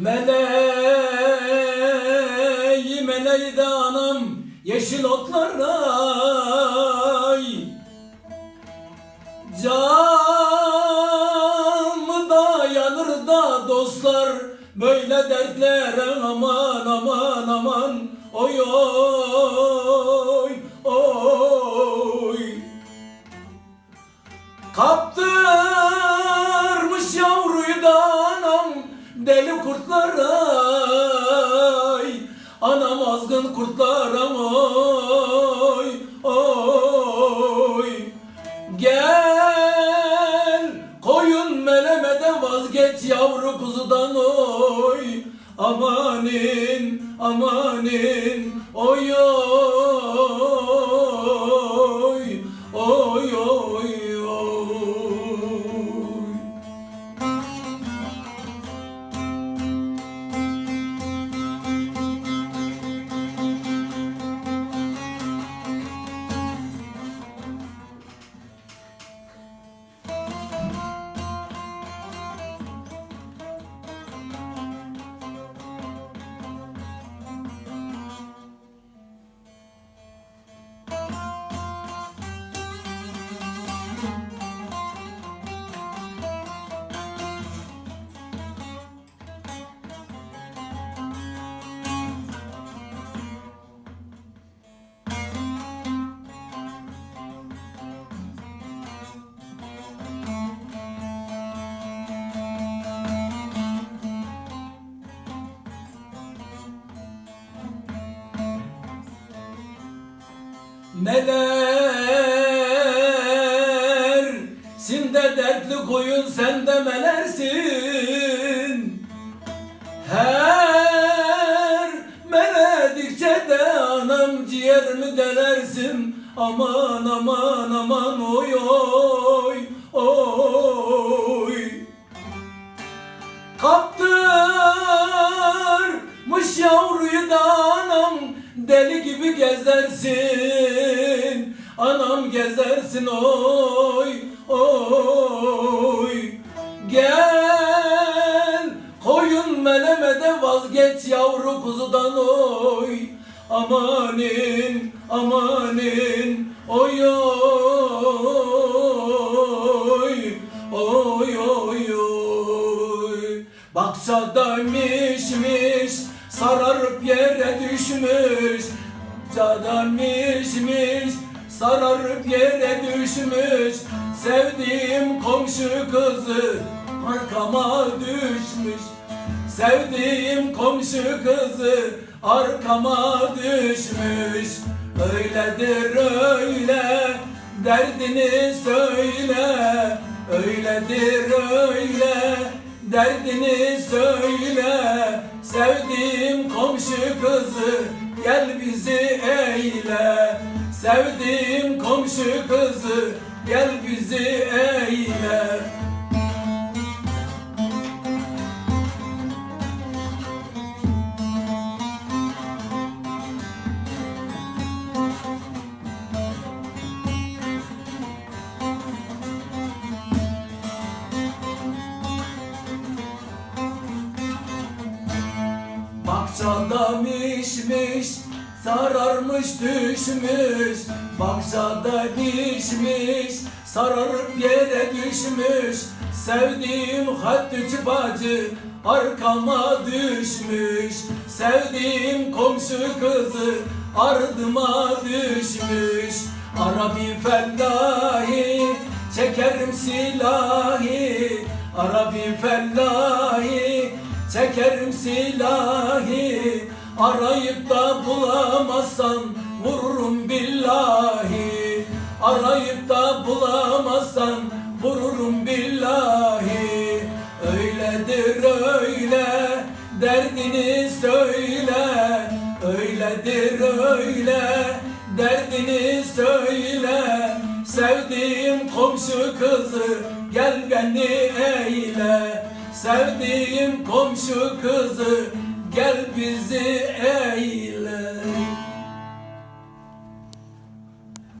Meleği de anam yeşil otlara. Canı da yanır da dostlar böyle dertlere aman aman aman oy oy oy Kaptırmış deli kurtlara ay. Anam azgın kurtlara oy oy Gel koyun melemeden vazgeç yavru kuzudan oy Amanin amanin oy oy Meler Sinde dertli koyun sen de melersin. Her meledikçe de anam ciğerimi delersin? Aman aman aman oy oy oy. Kaptırmış yavruyu da anam deli gibi gezersin. Anam gezersin oy oy. Gel koyun melemede vazgeç yavru kuzudan oy. Amanin amanin oy oy oy oy oy. Baksa mişmiş sararıp yere düşmüş Baksa mişmiş sararıp yere düşmüş Sevdiğim komşu kızı arkama düşmüş. Sevdiğim komşu kızı arkama düşmüş. Öyledir öyle derdini söyle. Öyledir öyle derdini söyle Sevdiğim komşu kızı gel bizi eyle. Sevdiğim komşu kızı gel bizi eyle Bakçada mişmiş sararmış düşmüş. Bakçada mişmiş sararıp yere düşmüş. Sevdiğim hattücü bacı arkama düşmüş. Sevdiğim komşu kızı ardıma düşmüş. Arabi fellahi çekerim silahi Arabi fellahi Çekerim silahi Arayıp da bulamazsam Vururum billahi. Arayıp da bulamazsam Vururum billahi. Öyledir öyle Derdini söyle. Öyledir öyle Derdini söyle. Sevdiğim komşu kızı Gel beni eyle Sevdiğim komşu kızı gel bizi eyle